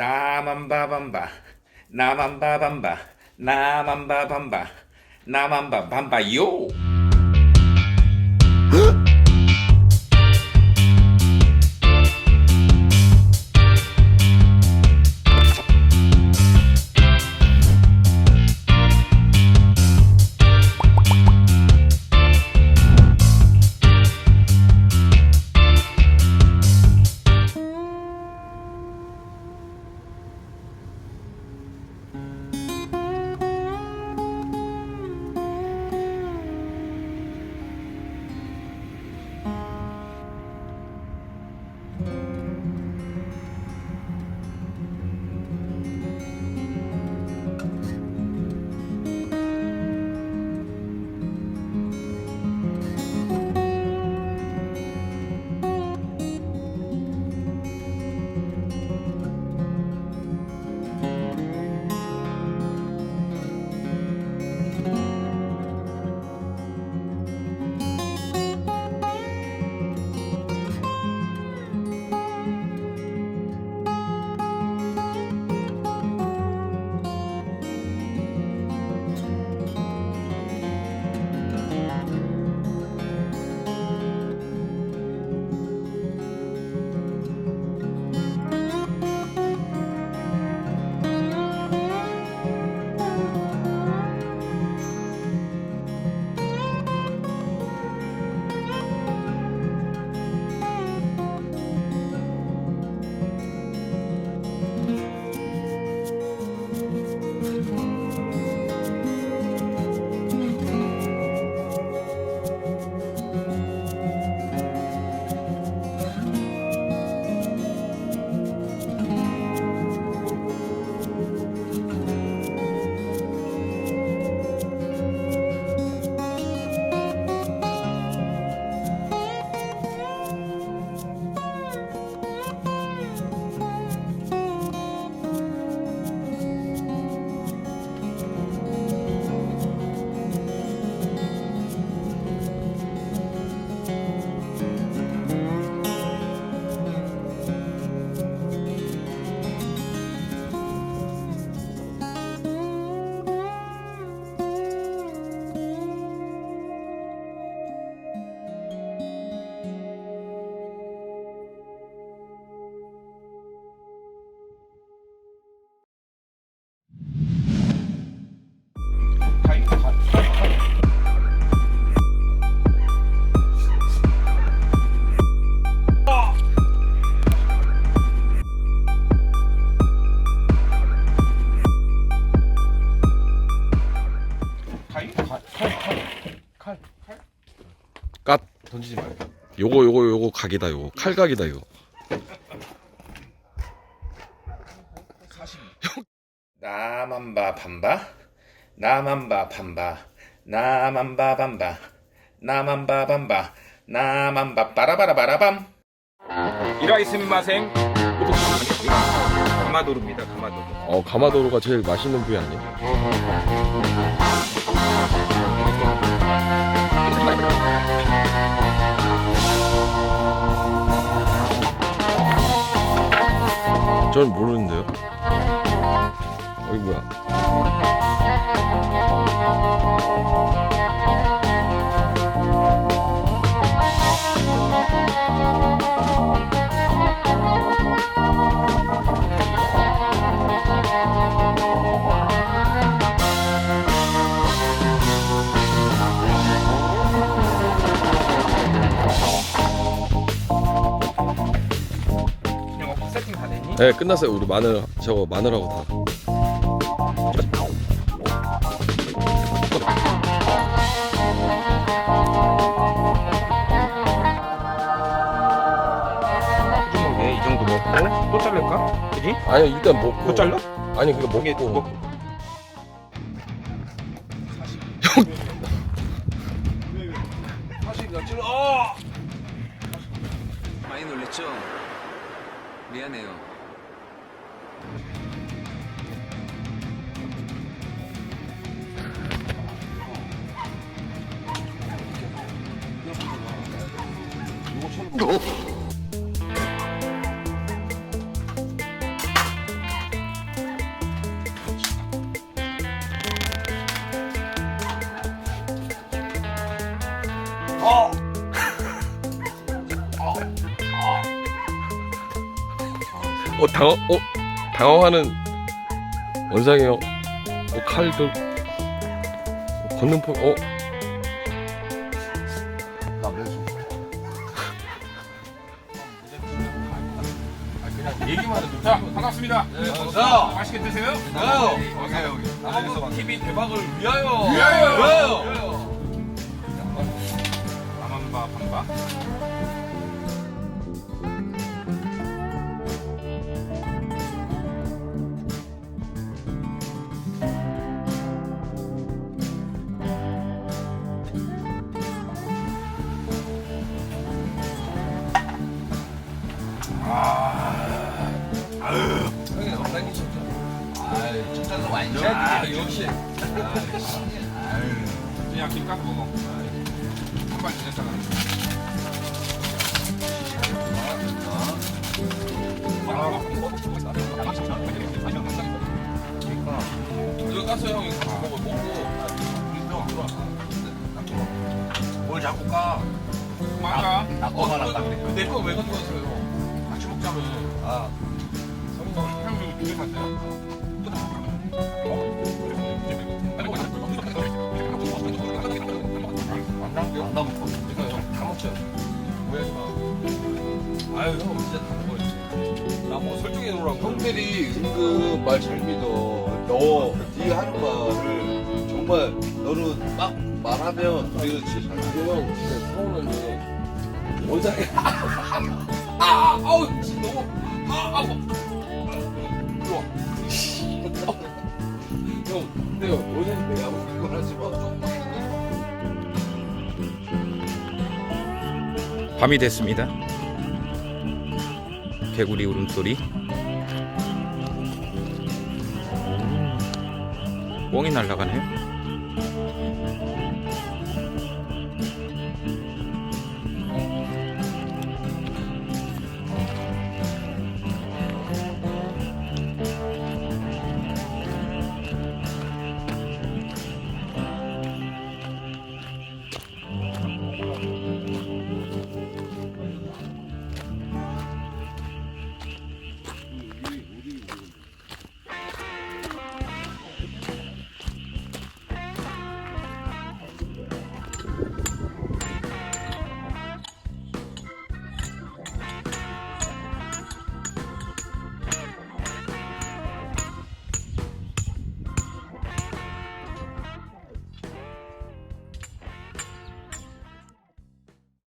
나만 봐밤바. 나만 봐밤바. 나만 봐밤바. 나만 봐밤바요 던지지 말고. 요거 요거 요거 각이다 요거. 칼각이다 이거. 나만 봐밤바? 나만 봐밤바. 나만 봐밤바. 나만 봐밤바. 나만 봐바라바라바라밤. 이라이스미마생. 가마도르입니다 가마도르 어 가마도로가 제일 맛있는 부위 아니 야? 전 모르는데요. 어이 뭐야? 네 끝났어요. 우리 마늘 저거 마늘하고 다. 네, 이 정도 먹고 또 자를까? 그지? 아니 일단 먹고. 또 잘라? 아니 그거 이게 먹고. 먹고 많이 놀랬죠? 미안해요. 어 당황 어 당황하는 원상이요. 어, 칼도 어, 걷는 포. 어 얘기만 해도 자 반갑습니다. 네, 반갑습니다. 맛있게 드세요. TV 대박을 위하여. 위하여. 나만 아, 역시. 그냥 김 까서 먹어. 한발 지냈다가. 이거 가서 형이 먹어 먹고. 뭘 자꾸 까? 맞아. 내거 왜 가지고 왔어요? 같이 먹자면. 아, 형 이거 두개 샀어요? 안 남고. 이거 형다 먹죠. 오해하지 마. 아유 형 진짜 다 먹어야지. 나뭐 설정해 놓으라고. 형들이 은근 말 잘 믿어. 너, 네 하는 말을 정말 너는 막 말하면 우리는 진짜 잘 믿어. 형 진짜 서운한 게 원장이 아 아우 진짜 너무 아 아파 밤이 됐습니다. 개구리 울음소리. 꽁이 날아가네요.